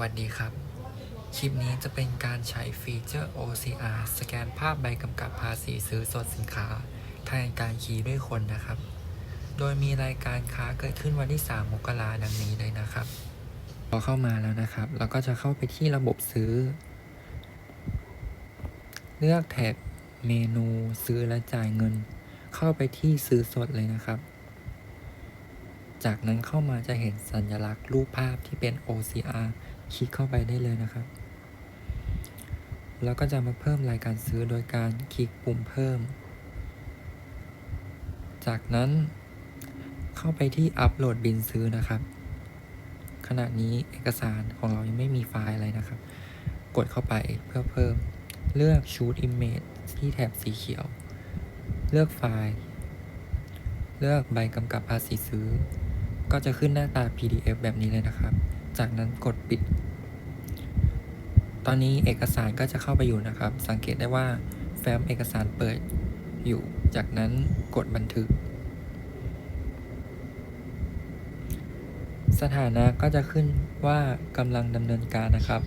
วัสดีครับ คลิปนี้จะเป็นการใช้ฟีเจอร์ OCR สแกนภาพใบกำกับภาษีซื้อสดสินค้าแทนการคีย์ด้วยคนนะครับ โดยมีรายการค้าเกิดขึ้นวันที่ 3 มกราดังนี้เลยนะครับ พอเข้ามาแล้วนะครับ เราก็จะเข้าไปที่ระบบซื้อ เลือกแท็บเมนูซื้อและจ่ายเงิน เข้าไปที่ซื้อสดเลยนะครับจากนั้นเข้ามาจะเห็นสัญลักษณ์รูปภาพที่เป็น OCR คลิกเข้าไปได้เลยนะครับ แล้วก็จะมาเพิ่มรายการซื้อโดยการคลิกปุ่มเพิ่ม จากนั้นเข้าไปที่อัปโหลดบินซื้อนะครับ ขณะนี้เอกสารของเรายังไม่มีไฟล์อะไรนะครับ กดเข้าไปเพื่อเพิ่ม เลือก Shoot Image ที่แถบสีเขียว เลือกไฟล์ เลือกใบกำกับภาษีซื้อ ก็จะขึ้นหน้าตา PDF แบบนี้เลยนะครับ จากนั้นกดปิด ตอนนี้เอกสารก็จะเข้าไปอยู่นะครับ สังเกตได้ว่าแฟ้มเอกสารเปิดอยู่ จากนั้นกดบันทึก สถานะก็จะขึ้นว่ากำลังดำเนินการนะครับ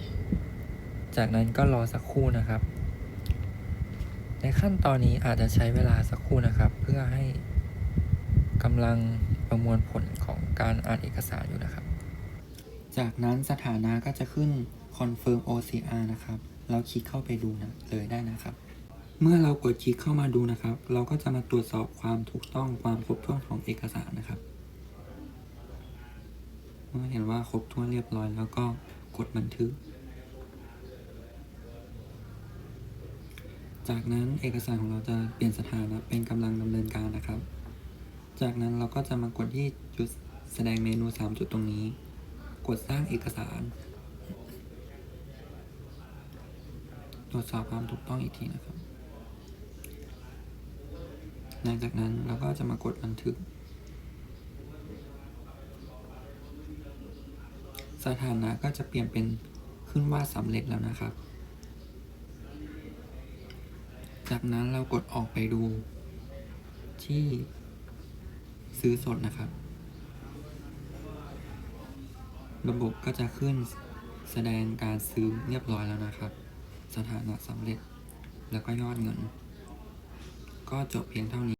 จากนั้นก็รอสักครู่นะครับ ในขั้นตอนนี้อาจจะใช้เวลาสักครู่นะครับ เพื่อให้กำลังประมวลผลของการอ่านเอกสารอยู่นะครับ จากนั้นสถานะก็จะขึ้น confirm OCR นะครับ เราคลิกเข้าไปดูนะเลยได้นะครับ เมื่อเรากดคลิกเข้ามาดูนะครับ เราก็จะมาตรวจสอบความถูกต้องความครบถ้วนของเอกสารนะครับ เมื่อเห็นว่าครบถ้วนเรียบร้อย แล้วก็กดบันทึก จากนั้นเอกสารของเราจะเปลี่ยนสถานะเป็นกำลังดำเนินการนะครับ จากนั้นเราก็จะมากดที่จุดแสดงเมนู 3 จุดตรงนี้ กดสร้างเอกสาร ต รวจสอบความถูกต้องอีกทีนะครับ หลังจากนั้นเราก็จะมากดบันทึก สถานะก็จะเปลี่ยนเป็นขึ้นว่าสำเร็จแล้วนะครับ จากนั้นเรากดออกไปดู ที่ซื้อสดนะครับ ระบบก็จะขึ้นแสดงการซื้อเรียบร้อยแล้วนะครับ สถานะสำเร็จ แล้วก็ยอดเงิน ก็จบเพียงเท่านี้